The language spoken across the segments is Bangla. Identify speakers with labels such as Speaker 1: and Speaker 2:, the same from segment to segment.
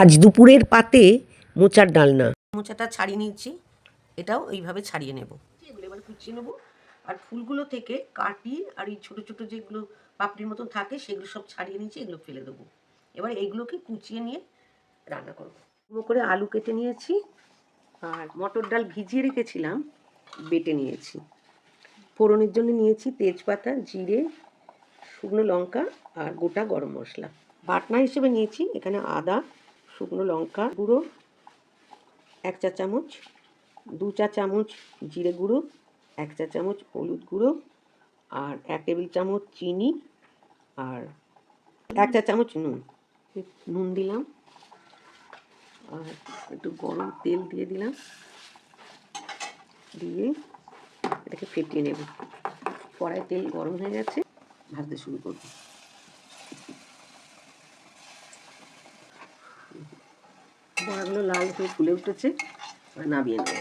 Speaker 1: আজ দুপুরের পাতে মোচার ডালনা। মোচাটা ছাড়িয়ে নিয়েছি। এটাও এইভাবে ছাড়িয়ে নেব। এগুলো এবার কুচিয়ে নেব। আর ফুলগুলো থেকে কাটি আর এই ছোটো ছোটো যেগুলো পাপড়ির মতন থাকে, সেগুলো সব ছাড়িয়ে নিয়েছি, এগুলো ফেলে দেবো। এবার এইগুলোকে কুচিয়ে নিয়ে রান্না করব। ডুবো করে আলু কেটে নিয়েছি, আর মটর ডাল ভিজিয়ে রেখেছিলাম, বেটে নিয়েছি। ফোড়নের জন্য নিয়েছি তেজপাতা, জিরে, শুকনো লঙ্কা আর গোটা গরম মশলা। বাটনা হিসেবে নিয়েছি, এখানে আদা শুকনো লঙ্কা গুঁড়ো, এক চা চামচ, দু চা চামচ জিরে গুঁড়ো, এক চা চামচ হলুদ গুঁড়ো, আর এক টেবিল চামচ চিনি, আর এক চা চামচ নুন। নুন দিলাম, আর একটু গরম তেল দিয়ে দিলাম, দিয়ে এটাকে ফেটিয়ে নেব। কড়াই তেল গরম হয়ে গেছে, ভাজতে শুরু করব। বড়াগুলো লাল হয়ে ফুলে উঠেছে নামিয়ে নেব।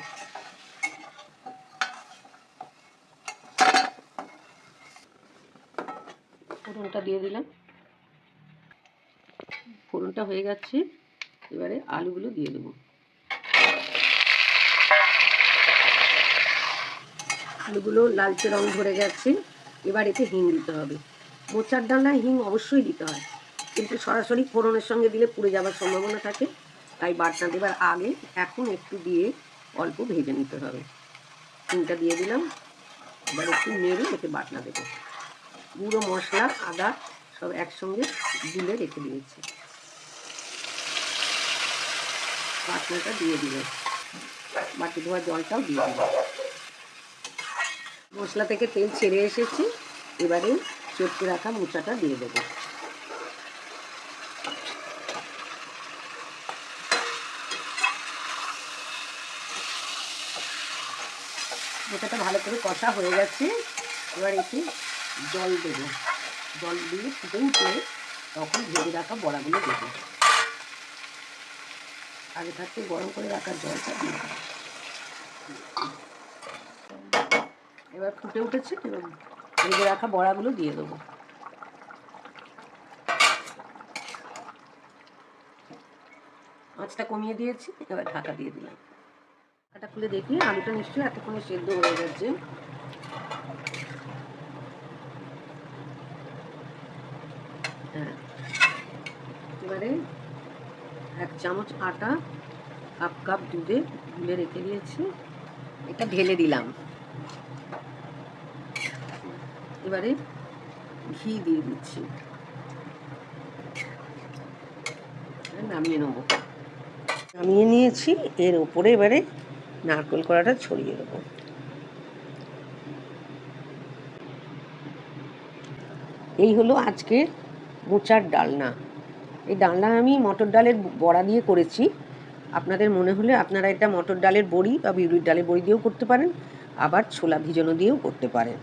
Speaker 1: ফোড়নটা দিয়ে দিলাম। ফোড়নটা হয়ে গেছে, এবারে আলুগুলো দিয়ে দেবো। আলুগুলো লালচে রং ধরে গেছে, এবার এতে হিং দিতে হবে। মোচার ডালনায় হিং অবশ্যই দিতে হয়, কিন্তু সরাসরি ফোড়নের সঙ্গে দিলে পুড়ে যাওয়ার সম্ভাবনা থাকে। তাই বাটনা দেবার আগে এখন একটু দিয়ে অল্প ভেজে নিতে হবে। হিংটা দিয়ে দিলাম। এবার একটু নেড়ে এতে বাটনা দেবো। গুঁড়ো মশলা, আদা সব একসঙ্গে গুলে রেখে দিয়েছি। বাটনাটা দিয়ে দিলাম। বাটি ধোয়া জলটাও দিয়ে দিলাম। মশলা থেকে তেল ছেড়ে এসেছে। এবারে চটকে রাখা মোচাটা দিয়ে দেবো। মোচাটা ভালো করে কষা হয়ে গেছে। এবার এতে জল দেবো। জল দিয়ে ফুটে উঠলে তখন ভেজে রাখা বড়াগুলো দেবো। আগে থাকতে গরম করে রাখা জলটা দিয়ে এবার ফুটে উঠেছে ভেজে রাখা বড়াগুলো দিয়ে দেবো। আঁচটা কমিয়ে দিয়েছি, এবার ঢাকা দিয়ে দিলাম। ঢাকাটা খুলে দেখি, আলুটা নিশ্চয়ই এতক্ষণে সেদ্ধ হয়ে যাচ্ছে হ্যাঁ। এবারে এক চামচ আটা, হাফ কাপ দুধে গুলে রেখে দিয়েছি। এটা ঢেলে দিলাম। এবারে ঘি দিয়ে দিচ্ছি। নামিয়ে নেব। নামিয়ে নিয়েছি, এর উপরে এবারে নারকেল কড়াটা ছড়িয়ে দেবো। এই হলো আজকে মোচার ডালনা। এই ডালনা আমি মটর ডালের বড়া দিয়ে করেছি। আপনাদের মনে হলে আপনারা এটা মটর ডালের বড়ি বা বিউলির ডালের বড়ি দিয়েও করতে পারেন, আবার ছোলা ভিজানো দিয়েও করতে পারেন।